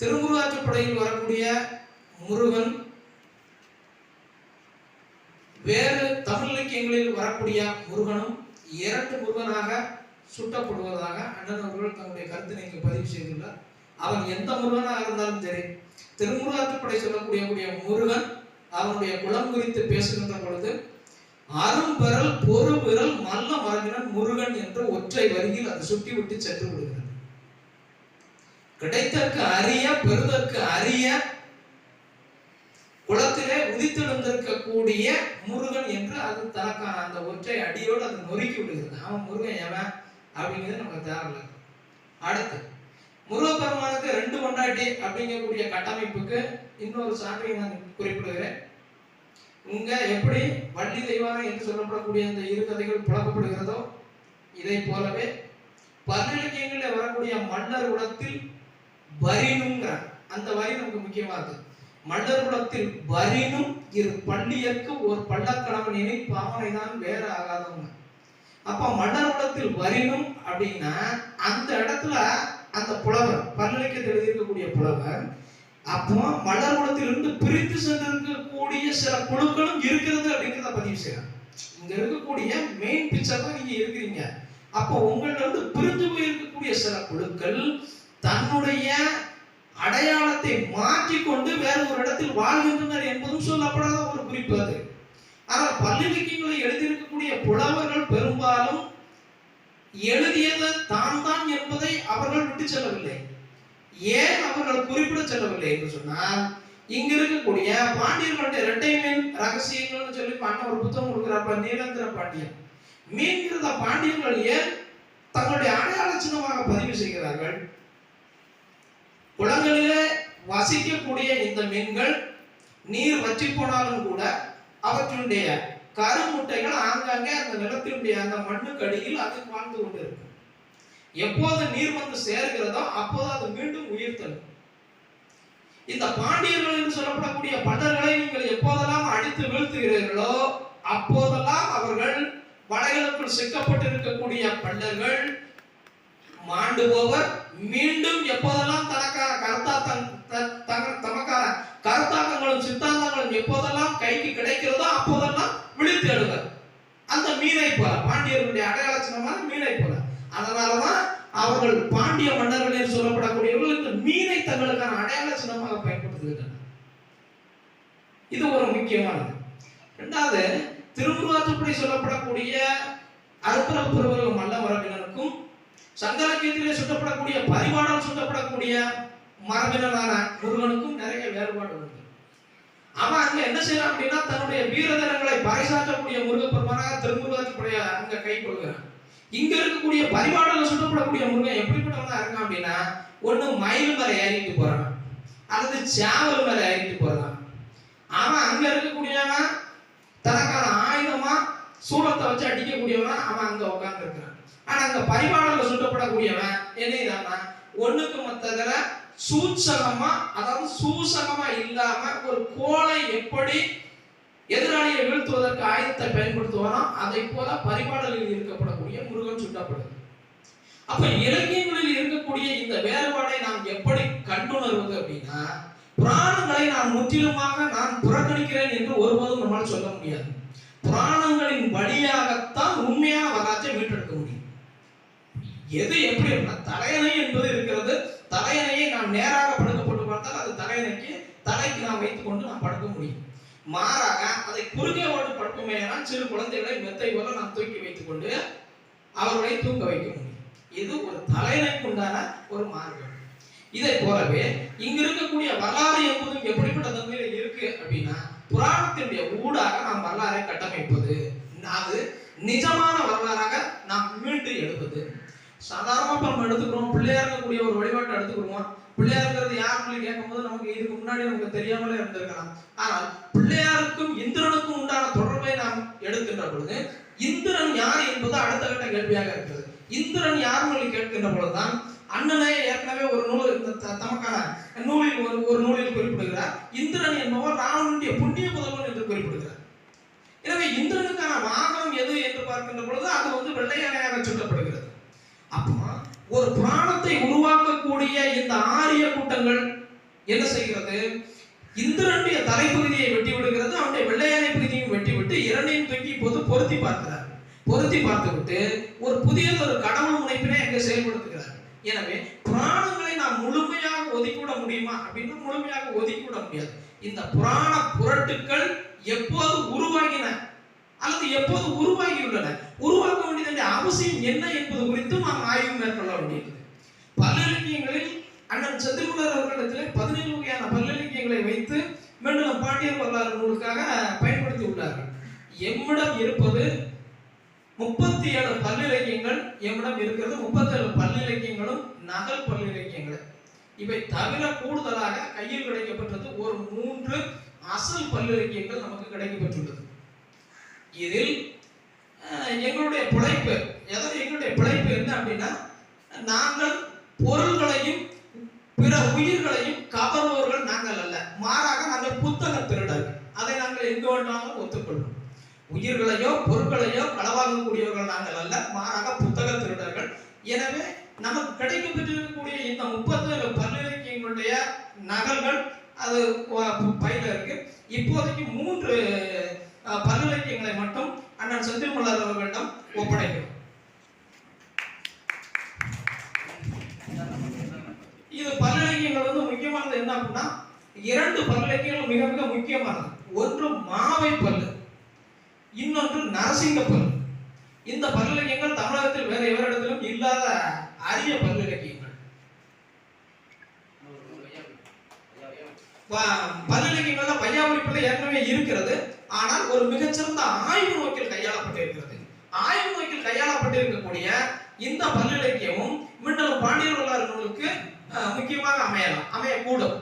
திருமுருகாற்றுப்படையில் வரக்கூடிய முருகன் வேறு தமிழ் இலக்கியங்களில் வரக்கூடிய முருகனும் இரண்டு முருகனாக சுட்டப்படுவதாக அண்ணன் அவர்கள் தன்னுடைய கருத்தினை இங்கு பதிவு செய்துள்ளார். அவன் எந்த முருகனாக இருந்தாலும் சரி திருமுருகாற்றுப்படை சொல்லக்கூடிய கூடிய முருகன் அவனுடைய குலம் குறித்து பேசுகின்ற பொழுது அரும்பெறல் பொறு மல்ல மரபினன் முருகன் என்ற ஒற்றை வரியில் அதை சுட்டி விட்டு சென்று விடுகிறது. கிடைத்தற்கு அரிய பெறுதற்கு அரிய குளத்திலே உதித்தெழுந்திருக்கக்கூடிய முருகன் என்று அது தனக்கான அந்த ஒற்றை அடியோடு அது நொறுக்கி விடுகிறது. அவன் முருகன் எவன் அப்படிங்கிறது நமக்கு தேவையில்லை. அடுத்து முருக பெருமானுக்கு ரெண்டு கொண்டாட்டி அப்படிங்கக்கூடிய கட்டமைப்புக்கு இன்னொரு சான்றை நான் குறிப்பிடுகிறேன். இங்க எப்படி வள்ளி தெய்வானை என்று சொல்லப்படக்கூடிய அந்த இரு கதைகள் புழக்கப்படுகிறதோ இதை போலவே பல்லிலக்கியங்களில் வரக்கூடிய மன்னர் குலத்தில் வரினுங்கிற அந்த வரி நமக்கு முக்கியமா இருக்கு. மன்னர் குலத்தில் வரினும் இரு பள்ளியற்கு ஒரு பள்ளக்கணவனினை பாவனை தான் வேற ஆகாதவங்க. அப்ப மன்னர் குலத்தில் வரினும் அப்படின்னா அந்த இடத்துல அந்த புலவர் பல்லிலக்கியத்தில் எழுதியிருக்கக்கூடிய புலவர் அப்போ மலர் குலத்திலிருந்து பிரித்து சென்றிருக்கக்கூடிய சில குழுக்களும் இருக்கிறது அப்படிங்கிறத பதிவு செய்யறாங்க இங்க இருக்கக்கூடிய மெயின் பிக்சர் தான் நீங்க இருக்கிறீங்க. அப்போ உங்கள்ட்ட இருந்து பிரிஞ்சு போயிருக்கக்கூடிய சில குழுக்கள் தன்னுடைய அடையாளத்தை மாற்றிக்கொண்டு வேற ஒரு இடத்தில் வாழ்கின்றனர் என்பதும் சொல்லப்படாத ஒரு குறிப்பு அது. ஆனால் பல்லிலக்கியங்களை எழுதியிருக்கக்கூடிய புலவர்கள் பெரும்பாலும் எழுதியது தான் தான் என்பதை அவர்கள் விட்டு செல்லவில்லை. ஏன் அவர்கள் குறிப்பிட செல்லவில்லை என்று சொன்னால் இங்க இருக்கக்கூடிய பாண்டியர்களுடைய இரட்டை மீன் ரகசியங்கள்னு சொல்லி அண்ணன் ஒரு புத்தகம் கொடுக்குறாப்ப நீலந்திர பாண்டியன். மீன்கிறத பாண்டியர்கள் ஏன் தங்களுடைய அடையாள சின்னமாக பதிவு செய்கிறார்கள்? குளங்களிலே வசிக்கக்கூடிய இந்த மீன்கள் நீர் வற்றி போனாலும் கூட அவற்றினுடைய கருமுட்டைகள் ஆங்காங்கே அந்த நிலத்தினுடைய அந்த மண்ணுக்கு அடியில் அது வாழ்ந்து கொண்டு இருக்கும் எப்போது நீர் வந்து சேர்கிறதோ அப்போது அது மீண்டும் உயிர் தரும். இந்த பாண்டியர்கள் என்று சொல்லப்படக்கூடிய பண்டர்களை நீங்கள் எப்போதெல்லாம் அடித்து வீழ்த்துகிறீர்களோ அப்போதெல்லாம் அவர்கள் வலைகளுக்குள் சிக்கப்பட்டிருக்கக்கூடிய பண்டர்கள் மாண்டுபவர். மீண்டும் எப்போதெல்லாம் தனக்கான கருத்தா த- தங்க- தமக்கான கருத்தாக்கங்களும் சித்தாந்தங்களும் எப்போதெல்லாம் கைக்கு கிடைக்கிறதோ அப்போதெல்லாம் விழித்து எழுவர் அந்த மீனை போல பாண்டியர்களுடைய அடையாள சின்னமான மீனை போல. அதனாலதான் அவர்கள் பாண்டிய மன்னர்கள் என்று சொல்லப்படக்கூடியவர்கள் இந்த மீனை தங்களுக்கான அடையாள சின்னமாக பயன்படுத்துகின்றனர். இது ஒரு முக்கியமானது. ரெண்டாவது திருமுருகாற்றுப்படி சொல்லப்படக்கூடிய அருப்புறம் பெறுவர்கள் மல்ல மரபினருக்கும் சங்கரக்கியத்திலே சுட்டப்படக்கூடிய பரிமாணம் சுட்டப்படக்கூடிய மரபினரான முருகனுக்கும் நிறைய வேறுபாடு உண்டு. அவன் அங்க என்ன செய்யறான் அப்படின்னா தன்னுடைய வீரதனங்களை பறைசாற்றக்கூடிய முருகப்பெருமானாக திருமுருகாத்துடைய அங்க கை கொள்கிறான். இங்க இருக்கக்கூடிய பரிமாணம் சுட்டப்படக்கூடிய முருகன் எப்படிப்பட்டவனா இருக்கான் அப்படின்னா ஒண்ணு மயில் மேல ஏறிட்டு போறான். அல்லது சேவல் மேல ஏறிட்டு போறான். அவன் அங்க இருக்கக்கூடியவன் தனக்கான ஆயுதமா சூலத்தை வச்சு அடிக்கக்கூடியவனா அவன் அங்க உட்கார்ந்து இருக்கிறான் ஆனா அந்த பரிமாணத்துல சுட்டப்படக்கூடியவன் என்னதானா ஒண்ணுக்கு மத்ததுல சூச்சகமா அதாவது சூசகமா இல்லாம ஒரு கோலை எப்படி எதிராளியை வீழ்த்துவதற்கு ஆயுதத்தை பயன்படுத்துவானோ அதை போல பரிபாடலில் இருக்கப்படக்கூடிய முருகன் சுட்டப்படுது. அப்ப இலக்கியங்களில் இருக்கக்கூடிய இந்த வேறுபாடை நாம் எப்படி கண்டுணர்வது அப்படின்னா புராணங்களை நான் முற்றிலுமாக நான் புறக்கணிக்கிறேன் என்று ஒருபோதும் நம்மால் சொல்ல முடியாது. புராணங்களின் வழியாக எது எப்படி அப்படின்னா தலையணை என்பது இருக்கிறது. தலையணையை நாம் நேராக படுக்கப்பட்டு பார்த்தால் அது தலையணைக்கு தலைக்கு நாம் வைத்துக் கொண்டு நாம் படுக்க முடியும். மாறாக அதை குறுகே ஓடு படுக்குமேனால் சிறு குழந்தைகளை மெத்தை போல நாம் தூக்கி வைத்துக் கொண்டு அவர்களை தூங்க வைக்க முடியும். இது ஒரு தலையணைக்கு உண்டான ஒரு மார்க்கம். இதை போலவே இங்க இருக்கக்கூடிய வரலாறு என்பதும் எப்படிப்பட்ட தன்மையில இருக்கு அப்படின்னா புராணத்தினுடைய ஊடாக நாம் வரலாறை கட்டமைப்பது அது நிஜமான வரலாறாக நாம் மீண்டு எழுதுவது சாதாரணமா இப்ப நம்ம எடுத்துக்கிறோம் பிள்ளையா இருக்கக்கூடிய ஒரு வழிபாட்டை எடுத்துக்கிறோம்? பிள்ளையாருங்கிறது யார் சொல்லி கேட்கும்போது நமக்கு இதுக்கு முன்னாடி நமக்கு தெரியாமலே இருந்திருக்கலாம். ஆனால் பிள்ளையாருக்கும் இந்திரனுக்கும் உண்டான தொடர்பை நாம் எடுக்கின்ற பொழுது இந்திரன் யார் என்பது அடுத்த கட்ட கேள்வியாக இருக்கிறது. இந்திரன் யார் சொல்லி கேட்கின்ற பொழுதுதான் அண்ணனே ஏற்கனவே ஒரு நூல் த- தமக்கான நூலில் ஒரு ஒரு நூலில் குறிப்பிடுகிறார். இந்திரன் என்பவர் ராவனுடைய புண்ணிய புதல்வன் என்று குறிப்பிடுகிறார். எனவே இந்திரனுக்கான வாகனம் எது என்று பார்க்கின்ற பொழுது அது வந்து வெள்ளை சுட்டப்படுகிறது. அப்போ ஒரு புராணத்தை உருவாக்கக்கூடிய இந்த ஆரிய கூட்டங்கள் என்ன செய்கிறது? இந்திரனுடைய தலைப்பகுதியை வெட்டி விடுகிறது அவனுடைய வெள்ளையானை பகுதியையும் வெட்டி விட்டு இரண்டையும் தூக்கி இப்போது பொருத்தி பார்க்கிறார். பொருத்தி பார்த்து விட்டு ஒரு புதியதொரு கடவுள் முனைப்பினை அங்கே செயல்படுத்துகிறார். எனவே புராணங்களை நாம் முழுமையாக ஒதுக்கிவிட முடியுமா? அப்படின்னா முழுமையாக ஒதுக்கிவிட முடியாது. இந்த புராண புரட்டுக்கள் எப்போது உருவாகின அல்லது எப்போது உருவாகியுள்ளன? உருவாக்க வேண்டியதனுடைய அவசியம் என்ன என்பது குறித்தும் நாம் ஆய்வு மேற்கொள்ள வேண்டியது. பல்லிலக்கியங்களில் அண்ணன் செந்தில்குமார் அவர்களிடத்தில் பதினேழு வகையான பல்லிலக்கியங்களை வைத்து மீண்டும் பாண்டியர் வரலாறு நூலுக்காக பயன்படுத்தி உள்ளார்கள். எம்மிடம் இருப்பது முப்பத்தி ஏழு பல்லிலக்கியங்கள் எம்மிடம் இருக்கிறது முப்பத்தி ஏழு பல்லிலக்கியங்களும் நகல் பல்லிலக்கியங்கள். இவை தவிர கூடுதலாக கையில் கிடைக்கப்பட்டது ஒரு மூன்று அசல் பல்லிலக்கியங்கள் நமக்கு கிடைக்கப்பட்டுள்ளது இதில் எங்களுடைய பிழைப்பு. எதாவது எங்களுடைய பிழைப்பு என்ன அப்படின்னா நாங்கள் பொருள்களையும் பிற உயிர்களையும் கவர்பவர்கள் நாங்கள் அல்ல. மாறாக நாங்கள் புத்தக திருடர்கள். அதை நாங்கள் எங்கு வேண்டாலும் ஒத்துக்கொள்வோம். உயிர்களையோ பொருட்களையோ களவாங்கக்கூடியவர்கள் நாங்கள் அல்ல. மாறாக புத்தக திருடர்கள். எனவே நமக்கு கிடைக்கப்பட்டிருக்கக்கூடிய இந்த முப்பது இது பல்லிலக்கியங்கள் வந்து முக்கியமானது என்ன அப்படின்னா இரண்டு பல்லிலக்கியங்கள் மிக மிக முக்கியமானது. ஒன்று மாவை பல்லு இன்னொன்று நரசிங்க பல்லு. இந்த பல்லிலக்கியங்கள் தமிழகத்தில் வேற எவரிடத்திலும் இல்லாத அரிய பல்லிலக்கியங்கள் வ- பல்லிலக்கியங்கள்ல வையாபுரி பிள்ளை ஏற்கனவே இருக்கிறது. ஆனால் ஒரு மிகச்சிறந்த ஆய்வு நோக்கில் கையாளப்பட்டிருக்கிறது. ஆய்வு நோக்கில் கையாளப்பட்டிருக்கக்கூடிய இந்த பல்லிலக்கியமும் மின்னலும் பாண்டியர் வரலாறு நூலுக்கு முக்கியமாக அமையலாம் அமையக்கூடும்.